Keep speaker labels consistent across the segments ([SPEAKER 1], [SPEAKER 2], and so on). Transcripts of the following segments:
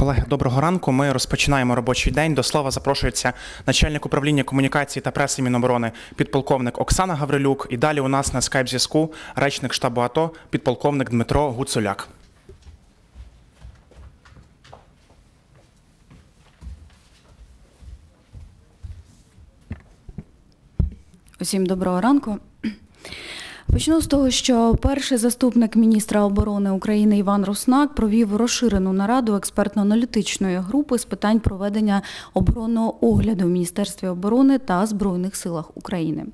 [SPEAKER 1] Колеги, доброго ранку. Ми розпочинаємо робочий день. До слова запрошується начальник управління комунікації та преси Міноборони, підполковник Оксана Гаврилюк. І далі у нас на скайп-зв'язку речник штабу АТО, підполковник Дмитро Гуцуляк.
[SPEAKER 2] Усім доброго ранку. Почну з того, що перший заступник міністра оборони України Іван Руснак провів розширену нараду експертно-аналітичної групи з питань проведення оборонного огляду в Міністерстві оборони та Збройних силах України.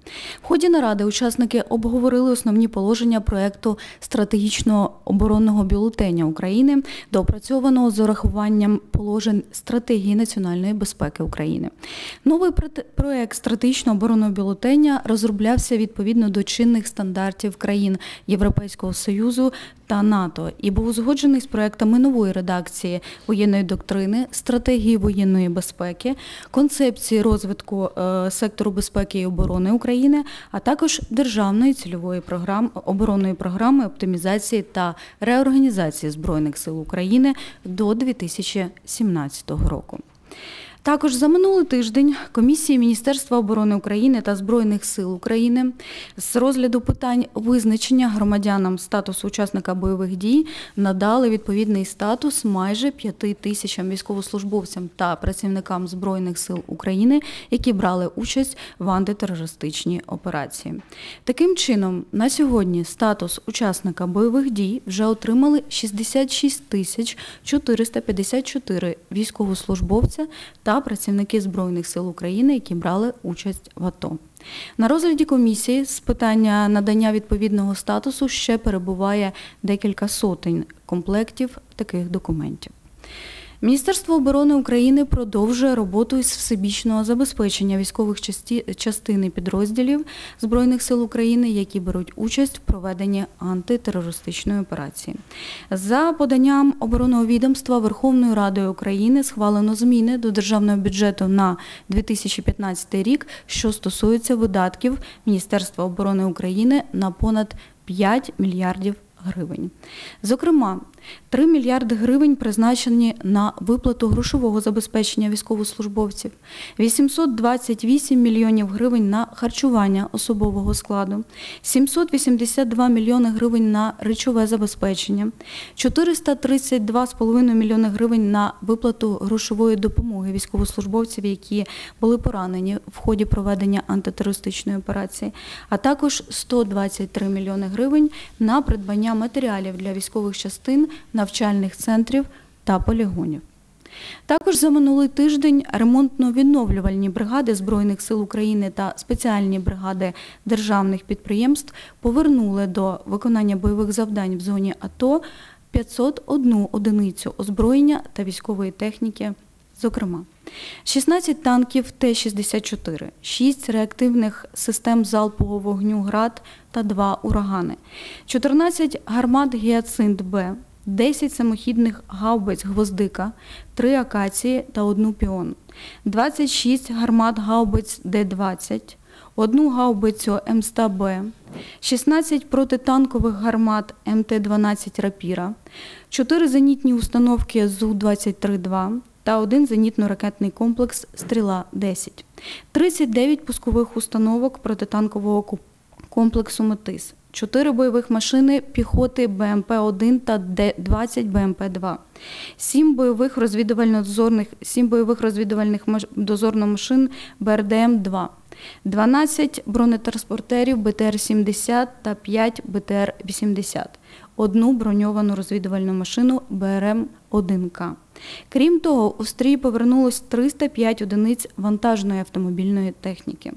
[SPEAKER 2] В ході наради учасники обговорили основні положення проекту стратегічного оборонного бюлетеня України, доопрацьованого з урахуванням положень стратегії національної безпеки України. Новий проект стратегічного оборонного бюлетеня розроблявся відповідно до чинних стандартів країн Європейського Союзу та НАТО і був узгоджений з проектами нової редакції воєнної доктрини, стратегії воєнної безпеки, концепції розвитку е, сектору безпеки і оборони України, а також державної цільової програми оборонної програми оптимізації та реорганізації збройних сил України до 2017 року. Також за минулий тиждень комісії Міністерства оборони України та Збройних сил України з розгляду питань визначення громадянам статусу учасника бойових дій надали відповідний статус майже п'яти тисячам військовослужбовцям та працівникам Збройних сил України, які брали участь в антитерористичній операції. Таким чином, на сьогодні статус учасника бойових дій вже отримали 66 тисяч 454 військовослужбовця та працівники Збройних сил України, які брали участь в АТО. На розгляді комісії з питання надання відповідного статусу ще перебуває декілька сотень комплектів таких документів. Міністерство оборони України продовжує роботу із всебічного забезпечення військових частин підрозділів Збройних сил України, які беруть участь в проведенні антитерористичної операції. За поданням оборонного відомства Верховною Радою України схвалено зміни до державного бюджету на 2015 рік, що стосуються видатків Міністерства оборони України на понад 5 мільярдів гривень. Зокрема, 3 мільярди гривень призначені на виплату грошового забезпечення військовослужбовців, 828 мільйонів гривень на харчування особового складу, 782 мільйони гривень на речове забезпечення, 432,5 мільйони гривень на виплату грошової допомоги військовослужбовців, які були поранені в ході проведення антитерористичної операції, а також 123 мільйони гривень на придбання матеріалів для військових частин, навчальних центрів та полігонів. Також за минулий тиждень ремонтно-відновлювальні бригади Збройних сил України та спеціальні бригади державних підприємств повернули до виконання бойових завдань в зоні АТО 501 одиницю озброєння та військової техніки, зокрема. 16 танків Т-64, 6 реактивних систем залпового вогню «Град» та 2 урагани, 14 гармат «Гіацинт-Б», 10 самохідних гаубиць «Гвоздика», 3 акації та 1 піон, 26 гармат гаубиць Д-20, одну гаубицю М100Б, 16 протитанкових гармат МТ-12 «Рапіра», 4 зенітні установки ЗУ-23-2 та один зенітно-ракетний комплекс «Стріла-10», 39 пускових установок протитанкового комплексу «Метис», 4 бойових машини піхоти БМП-1 та Д-20 БМП-2, 7 бойових розвідувально-дозорних, 7 бойових розвідувальних дозорно машин БРДМ-2, 12 бронетранспортерів БТР-70 та 5 БТР-80, одну броньовану розвідувальну машину БРМ-1К. Крім того, у стрій повернулось 305 одиниць вантажної автомобільної техніки.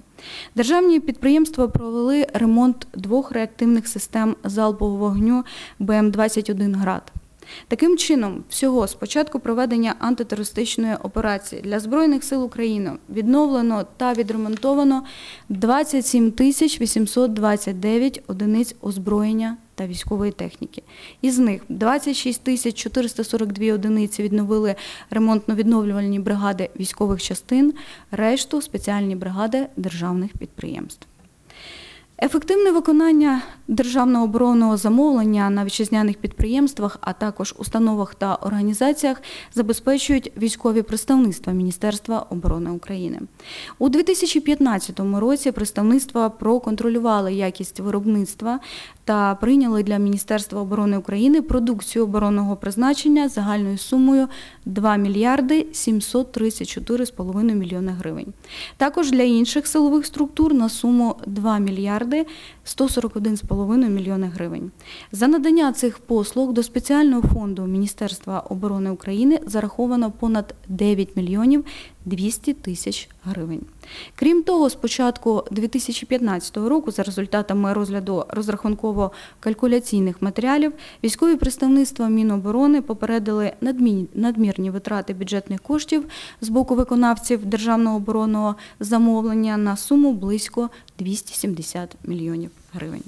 [SPEAKER 2] Державні підприємства провели ремонт двох реактивних систем залпового вогню БМ-21 «Град». Таким чином, всього з початку проведення антитерористичної операції для Збройних сил України відновлено та відремонтовано 27 тисяч 829 одиниць озброєння та військової техніки. Із них 26 тисяч 442 одиниці відновили ремонтно-відновлювальні бригади військових частин, решту спеціальні бригади державних підприємств. Ефективне виконання державного оборонного замовлення на вітчизняних підприємствах, а також установах та організаціях забезпечують військові представництва Міністерства оборони України. У 2015 році представництва проконтролювали якість виробництва та прийняли для Міністерства оборони України продукцію оборонного призначення загальною сумою 2 мільярди 734,5 мільйони гривень. Також для інших силових структур на суму 2 мільярди 141,5 мільйони гривень. За надання цих послуг до спеціального фонду Міністерства оборони України зараховано понад 9 мільйонів 200 тисяч гривень. Крім того, з початку 2015 року, за результатами розгляду розрахунково-калькуляційних матеріалів, військові представництва Міноборони попередили надмірні витрати бюджетних коштів з боку виконавців державного оборонного замовлення на суму близько 270 мільйонів гривень.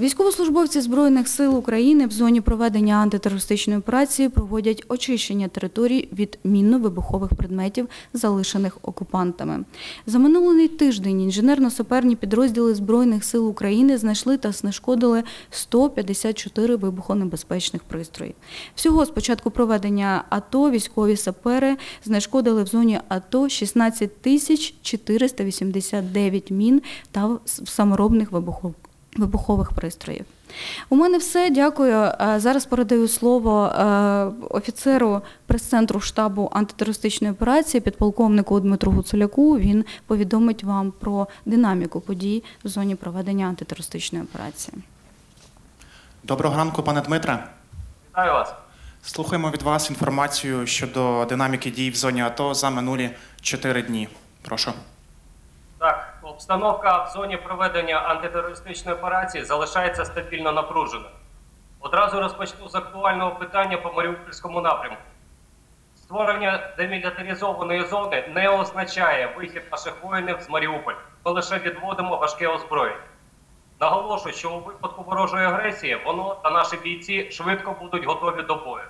[SPEAKER 2] Військовослужбовці Збройних сил України в зоні проведення антитерористичної операції проводять очищення територій від мінно-вибухових предметів, залишених окупантами. За минулий тиждень інженерно-саперні підрозділи Збройних сил України знайшли та знешкодили 154 вибухонебезпечних пристрої. Всього з початку проведення АТО військові сапери знешкодили в зоні АТО 16 тисяч 489 мін та саморобних вибухових вибухових пристроїв. У мене все. Дякую. Е, Зараз передаю слово е, офіцеру прес-центру штабу антитерористичної операції, підполковнику Дмитру Гуцуляку. Він повідомить вам про динаміку подій в зоні проведення антитерористичної операції.
[SPEAKER 1] Доброго ранку, пане Дмитре.
[SPEAKER 3] Вітаю вас.
[SPEAKER 1] Слухаємо від вас інформацію щодо динаміки дій в зоні АТО за минулі 4 дні. Прошу.
[SPEAKER 3] Обстановка в зоні проведення антитерористичної операції залишається стабільно напруженою. Одразу розпочну з актуального питання по Маріупольському напрямку. Створення демілітаризованої зони не означає вихід наших воїнів з Маріуполя. Ми лише відводимо важке озброєння. Наголошую, що у випадку ворожої агресії воно та наші бійці швидко будуть готові до бою.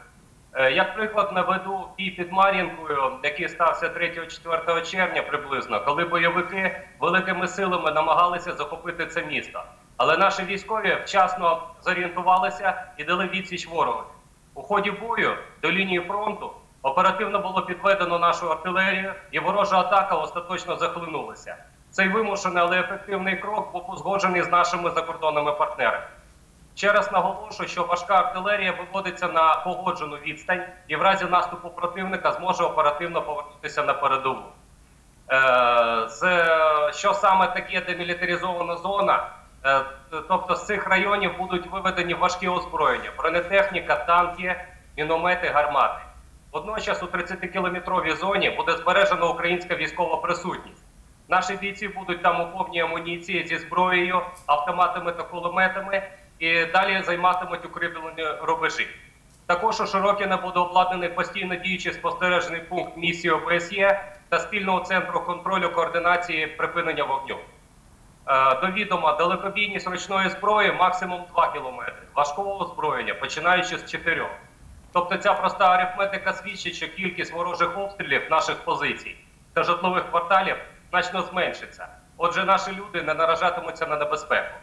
[SPEAKER 3] Е, Як приклад наведу бій під Мар'їнкою, який стався 3-4 червня приблизно, коли бойовики великими силами намагалися захопити це місто. Але наші військові вчасно зорієнтувалися і дали відсіч ворогу. У ході бою до лінії фронту оперативно було підведено нашу артилерію, і ворожа атака остаточно захлинулася. Цей вимушений, але ефективний крок був узгоджений з нашими закордонними партнерами. Ще раз наголошую, що важка артилерія виводиться на погоджену відстань і в разі наступу противника зможе оперативно повернутися на передову. Е, з, що саме таке демілітаризована зона? Е, тобто з цих районів будуть виведені важкі озброєння, бронетехніка, танки, міномети, гармати. Водночас у 30-кілометровій зоні буде збережена українська військова присутність. Наші бійці будуть там у повній амуніції зі зброєю, автоматами та кулеметами і далі займатимуть укріплені рубежі. Також у Широкіне буде обладнаний постійно діючий спостережний пункт місії ОБСЄ та спільного центру контролю координації припинення вогню. Е, До відома далекобійність ручної зброї максимум 2 км, важкого озброєння починаючи з 4. Тобто ця проста арифметика свідчить, що кількість ворожих обстрілів наших позицій та житлових кварталів значно зменшиться. Отже, наші люди не наражатимуться на небезпеку.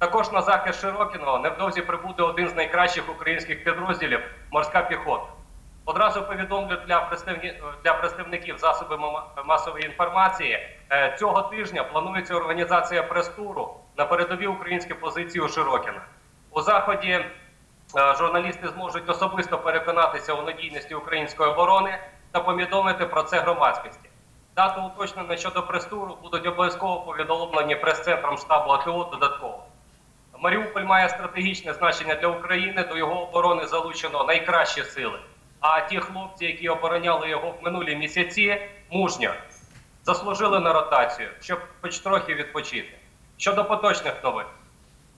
[SPEAKER 3] Також на захист Широкіного невдовзі прибуде один з найкращих українських підрозділів морська піхота. Одразу повідомлю для представників, для представників засобів масової інформації. е, Цього тижня планується організація прес-туру на передові українські позиції у Широкіна. У заході е, журналісти зможуть особисто переконатися у надійності української оборони та повідомити про це громадськості. Дату уточнення щодо прес-туру будуть обов'язково повідомлені прес-центром штабу АТО додатково. Маріуполь має стратегічне значення для України. До його оборони залучено найкращі сили. А ті хлопці, які обороняли його в минулі місяці, мужньо заслужили на ротацію, щоб хоч трохи відпочити. Щодо поточних новин.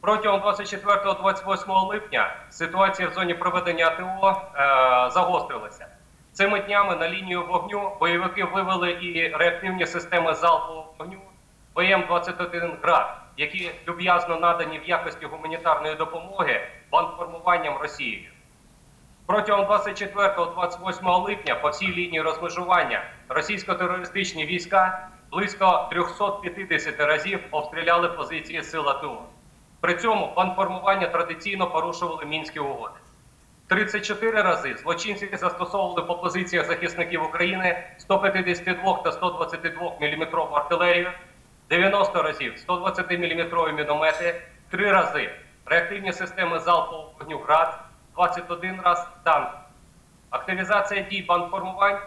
[SPEAKER 3] Протягом 24-28 липня ситуація в зоні проведення АТО е, загострилася. Цими днями на лінію вогню бойовики вивели і реактивні системи залпового вогню ВМ-21 «Град», які люб'язно надані в якості гуманітарної допомоги бандформуванням Росією. Протягом 24-28 липня по всій лінії розмежування російсько-терористичні війська близько 350 разів обстріляли позиції сил АТО. При цьому бандформування традиційно порушували мінські угоди. 34 рази злочинці застосовували по позиціях захисників України 152 та 122 мм артилерію, 90 разів 120 мм міномети, 3 рази реактивні системи залпового вогню ГРАД, 21 раз танк. Активізація дій бандформувань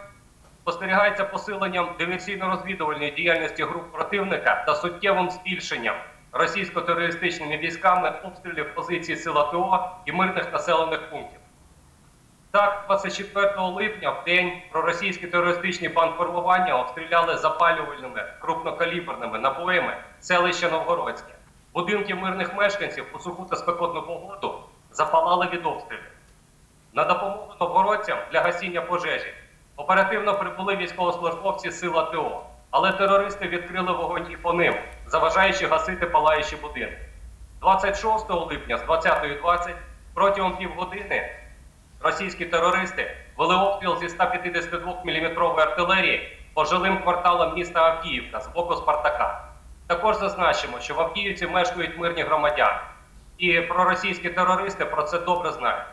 [SPEAKER 3] спостерігається посиленням диверсійно-розвідувальної діяльності груп противника та суттєвим збільшенням російсько-терористичними військами обстрілів позицій сил АТО і мирних населених пунктів. Так, 24 липня в день проросійські терористичні бандформування обстріляли запалювальними крупнокаліберними набоями селище Новгородське. Будинки мирних мешканців у суху та спекотну погоду запалали від обстрілів. На допомогу новгородцям для гасіння пожежі оперативно прибули військовослужбовці сил АТО, але терористи відкрили вогонь і по ним, заважаючи гасити палаючі будинки. 26 липня з 20.20 протягом півгодини російські терористи вели обстріл зі 152 мм артилерії по жилим кварталам міста Авдіївка з боку Спартака. Також зазначимо, що в Авдіївці мешкають мирні громадяни, і проросійські терористи про це добре знають.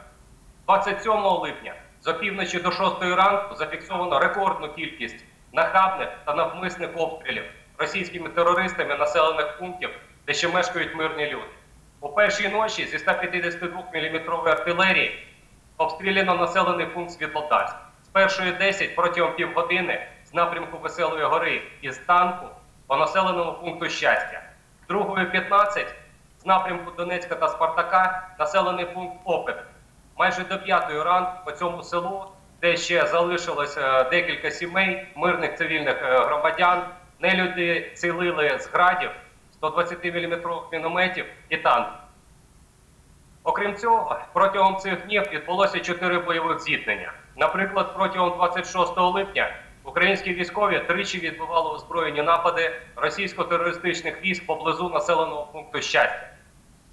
[SPEAKER 3] 27 липня з опівночі до 6 ранку зафіксовано рекордну кількість нахабних та навмисних обстрілів російськими терористами населених пунктів, де ще мешкають мирні люди. У першій ночі зі 152 мм артилерії обстріляно населений пункт Світлодарськ. З першої 10 протягом півгодини з напрямку Веселої гори із танку по населеному пункту щастя. З другої 15 з напрямку Донецька та Спартака населений пункт Опит. Майже до п'ятої ранку по цьому селу, де ще залишилось е, декілька сімей, мирних цивільних е, громадян, нелюди цілили з градів 120 мм мінометів і танків. Окрім цього, протягом цих днів відбулося чотири бойових зіткнення. Наприклад, протягом 26 липня українські військові тричі відбивали озброєні напади російсько-терористичних військ поблизу населеного пункту щастя.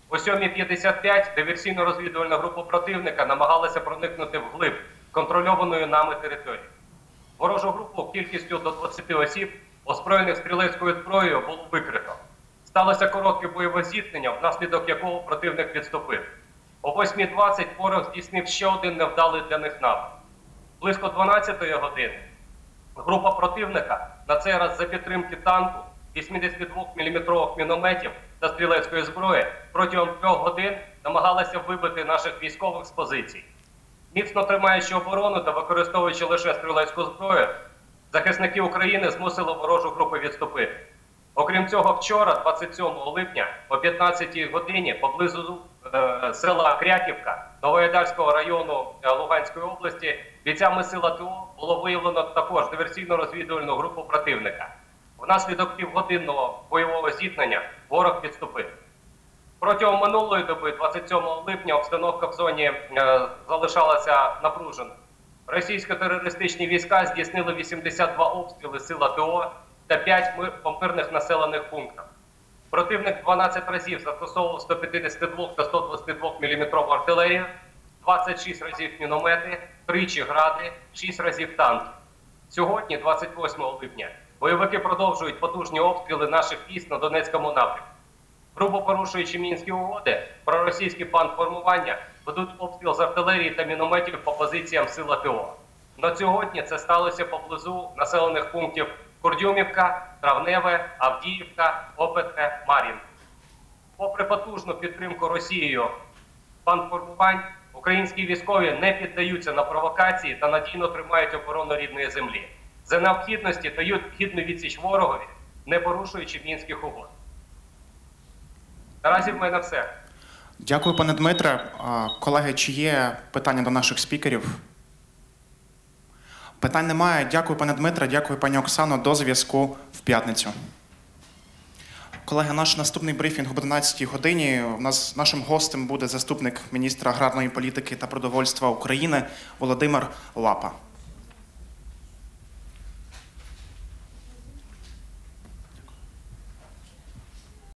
[SPEAKER 3] О 7.55 диверсійно-розвідувальна група противника намагалася проникнути вглиб контрольованої нами території. Ворожу групу кількістю до 20 осіб, озброєних стрілецькою зброєю, було викрито. Сталося коротке бойове зіткнення, внаслідок якого противник відступив. О 8.20 ворог здійснив ще один невдалий для них напад. Близько 12-ї години група противника на цей раз за підтримки танку 82 мм мінометів та стрілецької зброї протягом трьох годин намагалася вибити наших військових з позицій. Міцно тримаючи оборону та використовуючи лише стрілецьку зброю, захисники України змусили ворожу групу відступити. Окрім цього, вчора, 27 липня, о 15 годині, поблизу е, села Кряківка Новоєдарського району е, Луганської області, бійцями сил АТО було виявлено також диверсійно-розвідувальну групу противника. Внаслідок півгодинного бойового зіткнення ворог відступив. Протягом минулої доби, 27 липня, обстановка в зоні е, залишалася напруженою. Російсько-терористичні війська здійснили 82 обстріли сил АТО та 5 ми- мирних населених пунктах. Противник 12 разів застосовував 152 та 122 мм артилерію, 26 разів міномети, тричі гради, 6 разів танки. Сьогодні, 28 липня, бойовики продовжують потужні обстріли наших військ на Донецькому напрямку. Грубо порушуючи мінські угоди, проросійські бандформування ведуть обстріл з артилерії та мінометів по позиціям сил АТО. На сьогодні це сталося поблизу населених пунктів Курдюмівка, Травневе, Авдіївка, Опитне, Мар'їнка. Попри потужну підтримку Росією бандформувань, українські військові не піддаються на провокації та надійно тримають оборону рідної землі. За необхідності дають гідну відсіч ворогові, не порушуючи мінських угод. Наразі в мене все.
[SPEAKER 1] Дякую, пане Дмитре. Колеги, чи є питання до наших спікерів? Питань немає. Дякую, пане Дмитре. Дякую, пані Оксано. До зв'язку в п'ятницю. Колеги, наш наступний брифінг об 11 годині. У нас нашим гостем буде заступник міністра аграрної політики та продовольства України Володимир Лапа.